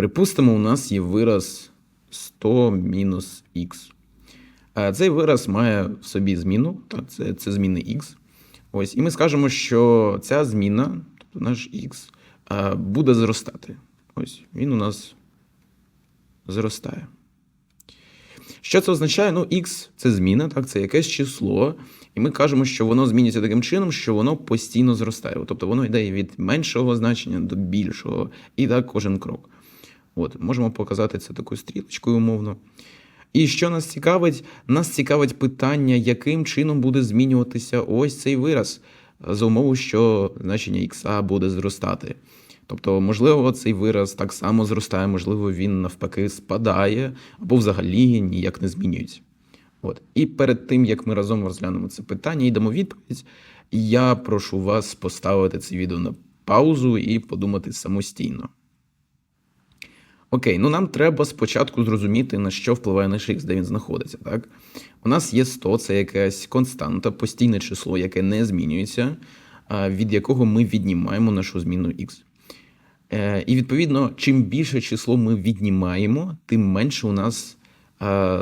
Припустимо, у нас є вираз 100 мінус х. Е, Цей вираз має в собі зміну, це, це зміни х. Ось, і ми скажемо, що ця зміна, тобто наш х, е, буде зростати. Ось він у нас зростає. Що це означає? Ну, x це зміна, так, це якесь число. І ми кажемо, що воно змінюється таким чином, що воно постійно зростає. Тобто воно йде від меншого значення до більшого, і так кожен крок. От, можемо показати це такою стрілочкою умовно. І що нас цікавить? Нас цікавить питання, яким чином буде змінюватися ось цей вираз за умови, що значення х буде зростати. Тобто, можливо, цей вираз так само зростає, можливо, він навпаки спадає, або взагалі ніяк не змінюється. От. І перед тим, як ми разом розглянемо це питання і дамо відповідь, я прошу вас поставити це відео на паузу і подумати самостійно. Окей, ну нам треба спочатку зрозуміти, на що впливає наш х, де він знаходиться. Так? У нас є 100, це якась константа, постійне число, яке не змінюється, від якого ми віднімаємо нашу зміну х. Е, І відповідно, чим більше число ми віднімаємо, тим менше у нас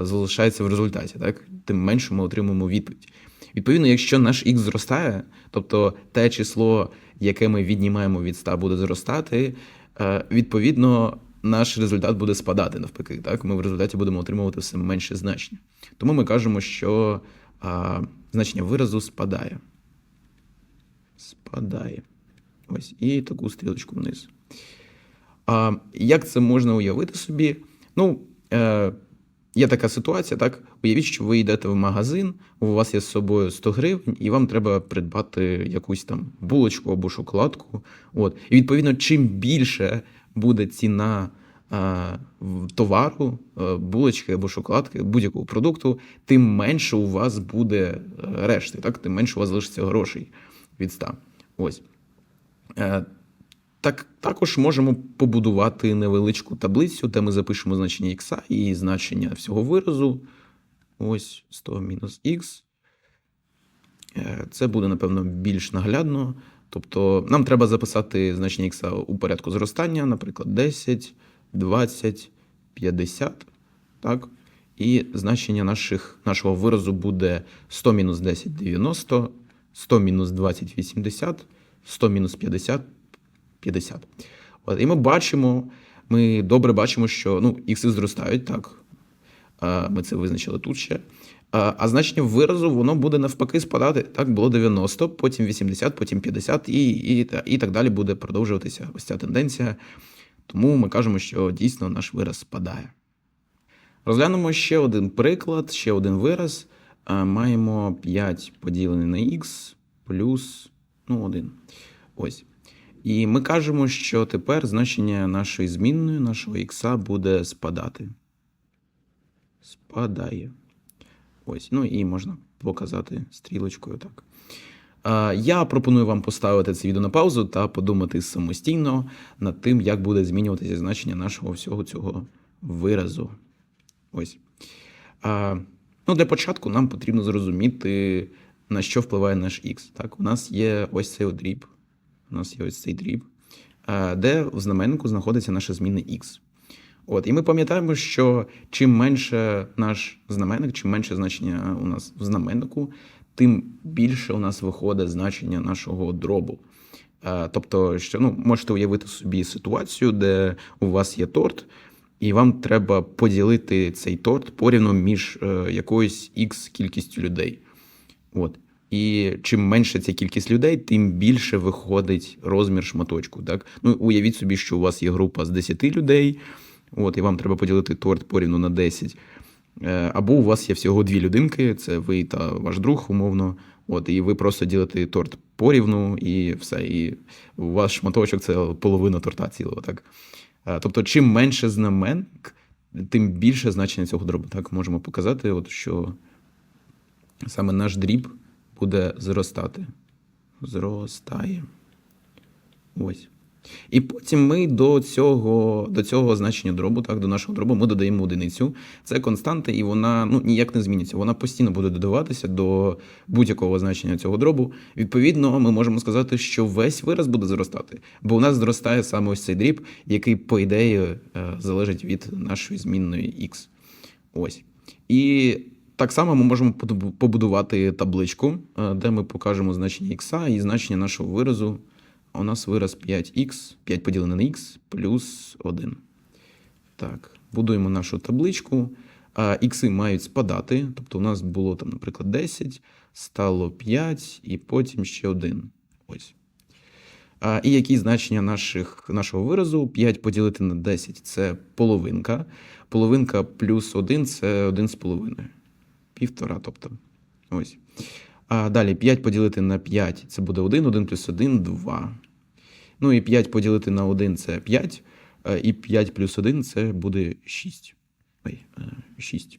залишається в результаті, так? тим менше ми отримуємо відповідь. Відповідно, якщо наш х зростає, тобто те число, яке ми віднімаємо від 100, буде зростати, е, відповідно, наш результат буде спадати навпаки. Так? Ми в результаті будемо отримувати все менше значення. Тому ми кажемо, що а, значення виразу спадає. Спадає. Ось, і таку стрілочку вниз. А, Як це можна уявити собі? Ну, е, є така ситуація, так? Уявіть, що ви йдете в магазин, у вас є з собою 100 гривень, і вам треба придбати якусь там булочку або шоколадку. От. І відповідно, чим більше буде ціна а, товару, е, булочки або шоколадки, будь-якого продукту, тим менше у вас буде е, решти, так? тим менше у вас залишиться грошей від 100. Ось. Е, Так, також можемо побудувати невеличку таблицю, де ми запишемо значення х і значення всього виразу. Ось 100 мінус х. Е, Це буде, напевно, більш наглядно. Тобто нам треба записати значення х у порядку зростання, наприклад, 10, 20, 50. Так? І значення наших, нашого виразу буде 100 мінус 10 90, 100 мінус 20 80, 100 мінус 50 50. От, і ми бачимо, ми добре бачимо, що ну, ікси зростають, так. Ми це визначили тут ще. А, значення виразу воно буде навпаки спадати. Так, було 90, потім 80, потім 50, і, і, і так далі буде продовжуватися ось ця тенденція. Тому ми кажемо, що дійсно наш вираз спадає. Розглянемо ще один приклад, ще один вираз. Маємо 5 поділене на х плюс ну, 1. Ось. І ми кажемо, що тепер значення нашої змінної, нашого х буде спадати. Спадає. Ось. Ну і можна показати стрілочкою так. Я пропоную вам поставити це відео на паузу та подумати самостійно над тим, як буде змінюватися значення нашого всього цього виразу. Ось. Ну, для початку нам потрібно зрозуміти, на що впливає наш х. Так, у нас є ось цей дріб. У нас є ось цей дріб, де в знаменнику знаходиться наша зміна х. От, і ми пам'ятаємо, що чим менше наш знаменник, чим менше значення у нас в знаменнику, тим більше у нас виходить значення нашого дробу. Е, Тобто, що ну, можете уявити собі ситуацію, де у вас є торт, і вам треба поділити цей торт порівну між е, якоюсь х кількістю людей. От. І чим менше ця кількість людей, тим більше виходить розмір шматочку. Так? Ну, уявіть собі, що у вас є група з 10 людей, от, і вам треба поділити торт порівну на 10. Е, Або у вас є всього дві людинки, це ви та ваш друг, умовно. От, і ви просто ділите торт порівну, і все. І у вас шматочок це половина торта цілого. Так? Е, Тобто, чим менше знаменник, тим більше значення цього дробу. Так можемо показати, от, що саме наш дріб буде зростати. Зростає. Ось. І потім ми до цього, до цього значення дробу, так, до нашого дробу, ми додаємо одиницю. Це константа, і вона ну, ніяк не зміниться. Вона постійно буде додаватися до будь-якого значення цього дробу. Відповідно, ми можемо сказати, що весь вираз буде зростати, бо у нас зростає саме ось цей дріб, який, по ідеї, е, залежить від нашої змінної x. Ось. І так само ми можемо побудувати табличку, е, де ми покажемо значення х і значення нашого виразу. У нас вираз 5х, 5 поділене на х плюс 1. Так, будуємо нашу табличку. А ікси мають спадати. Тобто у нас було там, наприклад, 10, стало 5 і потім ще 1. Ось. А, і які значення наших, нашого виразу? 5 поділити на 10 це половинка. Половинка плюс 1 це 1 з половиною. Півтора, тобто. Ось. А далі 5 поділити на 5 це буде 1, 1 плюс 1 2. Ну і 5 поділити на 1 це 5, е, і 5 плюс 1 це буде 6. Ой, е, 6.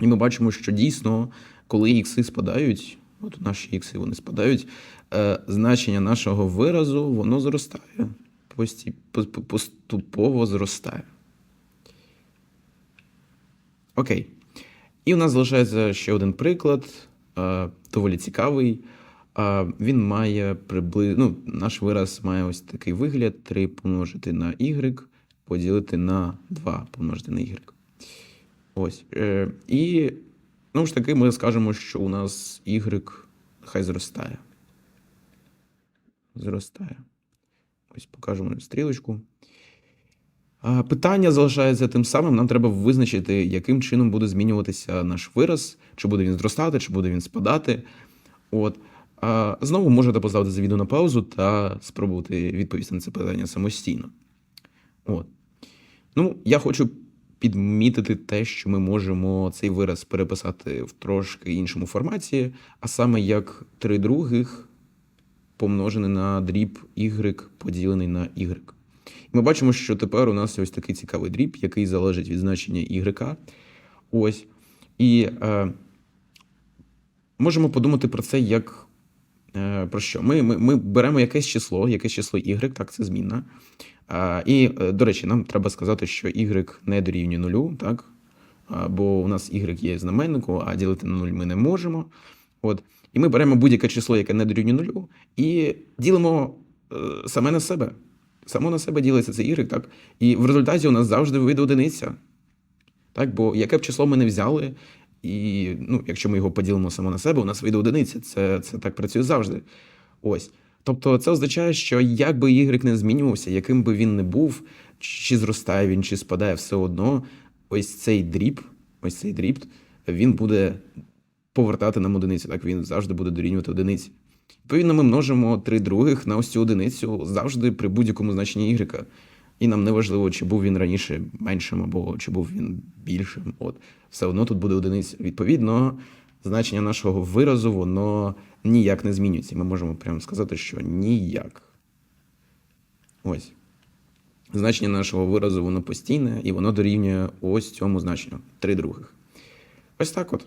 І ми бачимо, що дійсно, коли ікси спадають, от наші ікси вони спадають, е, значення нашого виразу воно зростає. Поступово зростає. Окей. І у нас залишається ще один приклад, е, доволі цікавий. Е, Він має приблизно, ну, наш вираз має ось такий вигляд: 3 помножити на y, поділити на 2 помножити на y. Ось. Е, І, ну ж таки, ми скажемо, що у нас y хай зростає. Зростає. Ось покажемо стрілочку. Питання залишається тим самим. Нам треба визначити, яким чином буде змінюватися наш вираз, чи буде він зростати, чи буде він спадати. От. Знову можете поставити за відео на паузу та спробувати відповісти на це питання самостійно. От. Ну, я хочу підмітити те, що ми можемо цей вираз переписати в трошки іншому форматі, а саме як 3 других помножене на дріб y поділений на y. Ми бачимо, що тепер у нас ось такий цікавий дріб, який залежить від значення y. Ось. І е, можемо подумати про це як е, про що? Ми, ми, ми беремо якесь число, якесь число y, так, це змінна. А, і, е, до речі, нам треба сказати, що y не дорівнює нулю, так? А, бо у нас y є знаменнику, а ділити на нуль ми не можемо. От. І ми беремо будь-яке число, яке не дорівнює нулю, і ділимо е, саме на себе. Само на себе ділиться це y, так? І в результаті у нас завжди вийде одиниця. Так? Бо яке б число ми не взяли, і ну, якщо ми його поділимо само на себе, у нас вийде одиниця. Це, це так працює завжди. Ось. Тобто це означає, що як би y не змінювався, яким би він не був, чи зростає він, чи спадає, все одно, ось цей дріб, ось цей дріб, він буде повертати нам одиницю. Так він завжди буде дорівнювати одиниці. Відповідно, ми множимо три других на ось цю одиницю завжди при будь-якому значенні y. І нам не важливо, чи був він раніше меншим, або чи був він більшим. От все одно тут буде одиниця. Відповідно, значення нашого виразу воно ніяк не змінюється. Ми можемо прямо сказати, що ніяк. Ось. Значення нашого виразу воно постійне, і воно дорівнює ось цьому значенню три других. Ось так от.